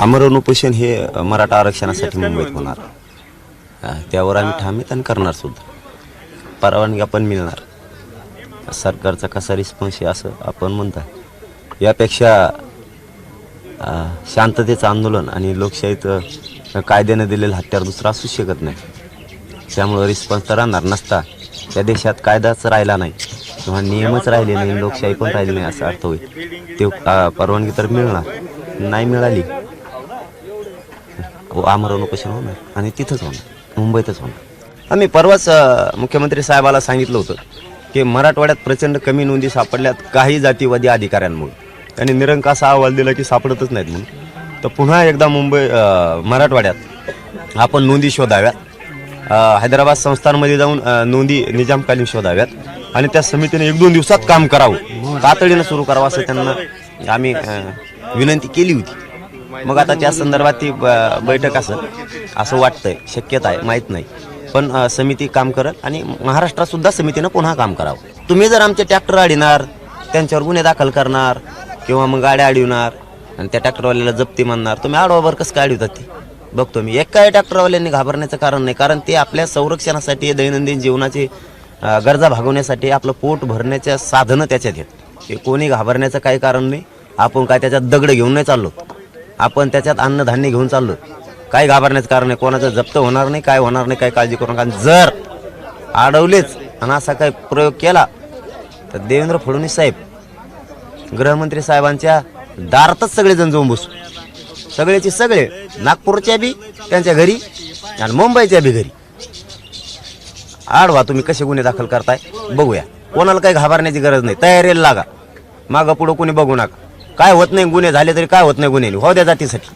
आमरण उपोषण हे मराठा आरक्षणासाठी मुंबईत होणार. त्यावर आम्ही ठाम आहेत आणि करणार सुद्धा. परवानगी आपण मिळणार. सरकारचा कसा रिस्पॉन्स आहे असं आपण म्हणता यापेक्षा शांततेचं आंदोलन आणि लोकशाहीत कायद्यानं दिलेलं हत्यार दुसरं असू शकत नाही. त्यामुळं रिस्पॉन्स तर राहणार नसता. त्या देशात कायदाच राहिला नाही. किंवा नियमच राहिले नाही लोकशाही पण राहिली नाही असा अर्थ होईल. ते परवानगी तर मिळणार. नाही मिळाली. हो, आमरण उपोषण होणार आणि तिथंच होणार मुंबईतच होणार. आम्ही परवाच मुख्यमंत्री साहेबाला सांगितलं होतं की मराठवाड्यात प्रचंड कमी नोंदी सापडल्यात काही जातीवादी अधिकाऱ्यांमुळे. त्यांनी निरंकासा अहवाल दिला की सापडतच नाहीत म्हणून. तर पुन्हा एकदा मुंबई मराठवाड्यात आपण नोंदी शोधाव्यात. हैदराबाद संस्थांमध्ये जाऊन नोंदी निजामकालीन शोधाव्यात आणि त्या समितीने एक दोन दिवसात काम करावं. तातडीनं सुरू करावं असं त्यांना आम्ही विनंती केली होती. मग आता त्या संदर्भात ती बैठक असेल असं वाटतंय. शक्यता आहे माहीत नाही. पण समिती काम करत आणि महाराष्ट्रात सुद्धा समितीनं पुन्हा काम करावं. तुम्ही जर आमचे ट्रॅक्टर अडविणार त्यांच्यावर गुन्हे दाखल करणार किंवा मग गाड्या अडविणार आणि त्या ट्रॅक्टरवाल्याला जप्ती म्हणणार तुम्ही आडवावर कसं काय अडवितात ते? बघतो मी. एकाही ट्रॅक्टरवाल्यांनी घाबरण्याचं कारण नाही कारण ते आपल्या संरक्षणासाठी दैनंदिन जीवनाची गरजा भागवण्यासाठी आपलं पोट भरण्याच्या साधनं त्याच्यात आहेत. ते कोणी घाबरण्याचं काही कारण नाही. आपण काय त्याच्यात दगड घेऊन नाही चाललो? आपण त्याच्यात अन्नधान्य घेऊन चाललो काय घाबरण्याचं कारण नाही कोणाचं जप्त होणार नाही काय होणार नाही काय काळजी करू नका. जर अडवलेच आणि असा काही प्रयोग केला तर देवेंद्र फडणवीस साहेब गृहमंत्री साहेबांच्या दारातच सगळेजण जाऊन बसू. सगळेचे सगळे नागपूरच्या बी त्यांच्या घरी आणि मुंबईच्या बी घरी. आडवा तुम्ही कसे गुन्हे दाखल करताय? बघूया. कोणाला काही घाबरण्याची गरज नाही. तयारीला लागा. मागं पुढं कोणी बघू नका. काय होत नाही गुन्हे झाले तरी काय होत नाही गुन्हे हो द्या जातीसाठी.